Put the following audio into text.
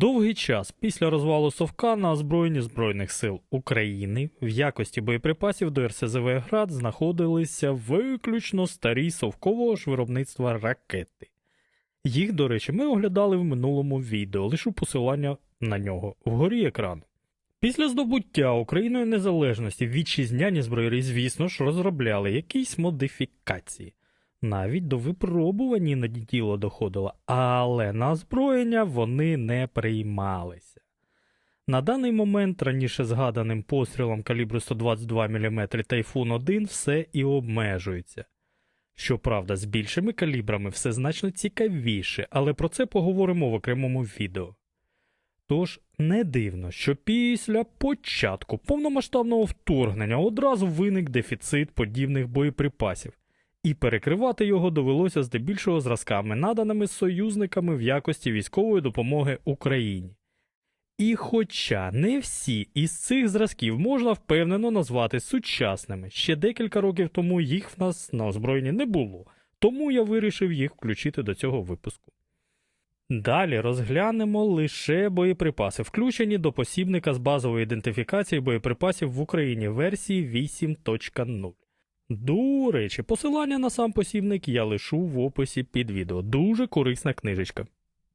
Довгий час після розвалу Совка на озброєнні Збройних сил України в якості боєприпасів до РСЗВ Град знаходилися виключно старі совкового ж виробництва ракети. Їх, до речі, ми оглядали в минулому відео, лишу посилання на нього вгорі екрану. Після здобуття Україною незалежності вітчизняні зброярі, звісно ж, розробляли якісь модифікації. Навіть до випробувань іноді діло доходило, але на озброєння вони не приймалися. На даний момент раніше згаданим пострілом калібру 122 мм Тайфун 1 все і обмежується. Щоправда, з більшими калібрами все значно цікавіше, але про це поговоримо в окремому відео. Тож не дивно, що після початку повномасштабного вторгнення одразу виник дефіцит подібних боєприпасів, і перекривати його довелося здебільшого зразками, наданими союзниками в якості військової допомоги Україні. І хоча не всі із цих зразків можна впевнено назвати сучасними, ще декілька років тому їх в нас на озброєнні не було, тому я вирішив їх включити до цього випуску. Далі розглянемо лише боєприпаси, включені до посібника з базової ідентифікації боєприпасів в Україні версії 8.0. До речі, посилання на сам посібник я лишу в описі під відео. Дуже корисна книжечка.